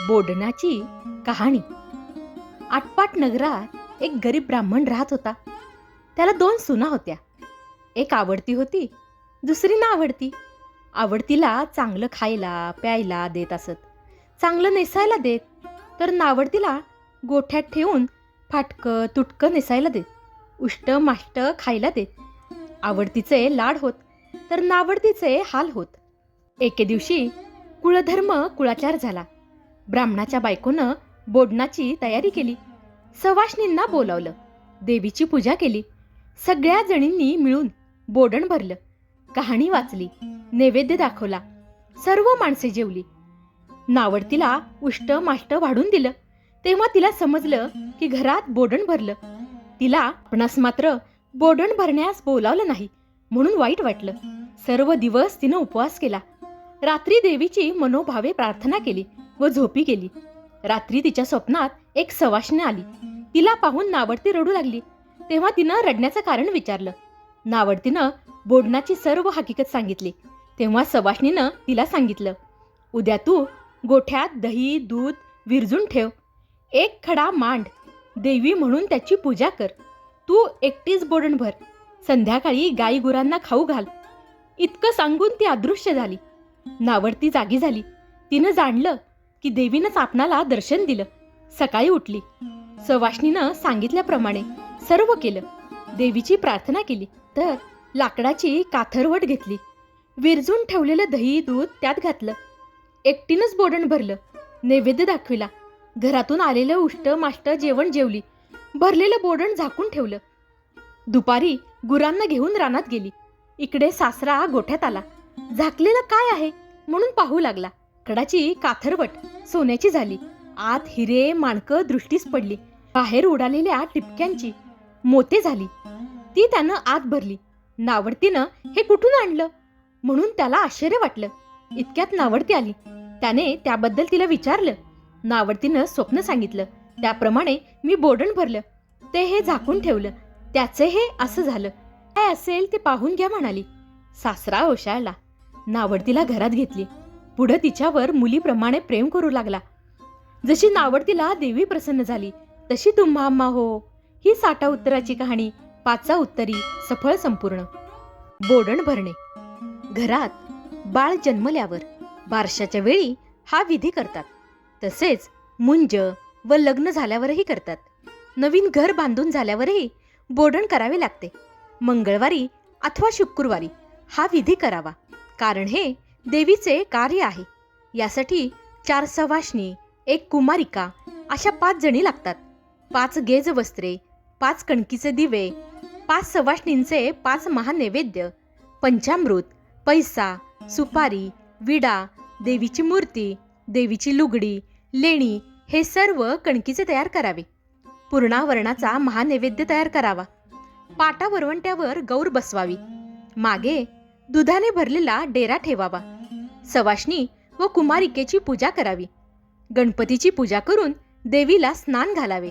बोडणाची कहाणी. आटपाट नगरात एक गरीब ब्राह्मण राहत होता. त्याला दोन सुना होत्या. एक आवडती होती दुसरी ना आवडती. आवडतीला चांगलं खायला प्यायला देत असत. चांगलं नेसायला देत तर नावडतीला गोठ्यात ठेवून फाटकं तुटकं नेसायला देत. उष्ट माष्ट खायला देत. आवडतीचे लाड होत तर नावडतीचे हाल होत. एके दिवशी कुळधर्म कुळाचार झाला. ब्राह्मणाच्या बायकोनं बोडणाची तयारी केली. सवाष्णींना बोलावलं. देवीची पूजा केली. सगळ्या जणींनी मिळून बोडण भरलं. कहाणी वाचली. नैवेद्य दाखवला. सर्व माणसे जेवली. नावडतीला उष्ट माष्ट वाढून दिलं. तेव्हा तिला समजलं की घरात बोडण भरलं. तिला आपणास मात्र बोडण भरण्यास बोलावलं नाही म्हणून वाईट वाटलं. सर्व दिवस तिनं उपवास केला. रात्री देवीची मनोभावे प्रार्थना केली. व झोपी गेली. रात्री तिच्या स्वप्नात एक सवाष्णी आली. तिला पाहून नावडती रडू लागली. तेव्हा तिनं रडण्याचं कारण विचारलं. नावडतीनं बोडणाची सर्व हकीकत सांगितली. तेव्हा सवाष्णीनं तिला सांगितलं उद्या तू गोठ्यात दही दूध विरजून ठेव. एक खडा मांड. देवी म्हणून त्याची पूजा कर. तू एकटीच बोडण भर. संध्याकाळी गाई गुरांना खाऊ घाल. इतकं सांगून ती अदृश्य झाली. नावडती जागी झाली. तिनं जाणलं की देवीनंच आपणाला दर्शन दिलं. सकाळी उठली. सवाष्णीनं सांगितल्याप्रमाणे सर्व केलं. देवीची प्रार्थना केली. तर लाकडाची काथरवट घेतली. विरजून ठेवलेलं दही दूध त्यात घातलं. एकटीनंच बोडण भरलं. नैवेद्य दाखविला. घरातून आलेलं उष्ट माष्ट जेवण जेवली. भरलेलं बोडण झाकून ठेवलं. दुपारी गुरांना घेऊन रानात गेली. इकडे सासरा गोठ्यात आला. झाकलेलं काय आहे? म्हणून पाहू लागला. कडाची काथरवट. सोन्याची झाली. आत हिरे माणकं दृष्टीस पडली. बाहेर उडालेल्या टिपक्यांची मोते झाली. ती त्यानं आत भरली. नावडतीनं हे कुठून आणलं? म्हणून त्याला आश्चर्य वाटलं. इतक्यात नावडती आली. त्याने त्याबद्दल तिला विचारलं. नावडतीनं स्वप्न सांगितलं. त्याप्रमाणे मी बोडण भरलं. ते हे झाकून ठेवलं. त्याचे हे असं झालं. काय असेल ते पाहून घ्या म्हणाली. सासरा ओशाळला. नावडतीला घरात घेतली. पुढं तिच्यावर मुलीप्रमाणे प्रेम करू लागला. जशी नावडतीला देवी प्रसन्न झाली तशी तुम्हा अम्मा हो. ही साठा उत्तराची कहाणी पाचा उत्तरी सफळ संपूर्ण. बोडण भरणे. घरात बाळ जन्मल्यावर बारशाच्या वेळी हा विधी करतात. तसेच मुंज व लग्न झाल्यावरही करतात. नवीन घर बांधून झाल्यावरही बोडण करावे लागते. मंगळवारी अथवा शुक्रवारी हा विधी करावा. कारण हे देवीचे कार्य आहे. यासाठी चार सवाष्णी एक कुमारिका अशा पाच जणी लागतात. पाच गेज वस्त्रे पाच कणकीचे दिवे पाच सवाष्णींचे पाच महानैवेद्य पंचामृत पैसा सुपारी विडा देवीची मूर्ती देवीची लुगडी लेणी हे सर्व कणकीचे तयार करावे. पूर्णावरणाचा महानैवेद्य तयार करावा. पाटा वरवंट्यावर गौर बसवावी. मागे दुधाने भरलेला डेरा ठेवावा. सवाष्णी व कुमारिकेची पूजा करावी. गणपतीची पूजा करून देवीला स्नान घालावे.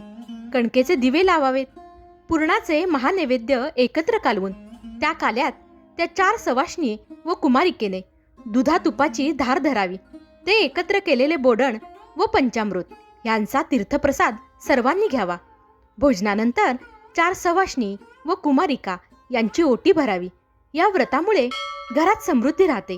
कणकेचे दिवे लावावेत. पूर्णाचे महानैवेद्य एकत्र कालवून. त्या काल्यात त्या चार सवाष्णी व कुमारिकेने दुधा तुपाची धार धरावी. ते एकत्र केलेले बोडण व पंचामृत यांचा तीर्थप्रसाद सर्वांनी घ्यावा. भोजनानंतर चार सवाष्णी व कुमारिका यांची ओटी भरावी. या व्रतामुळे घरात समृद्धी राहते.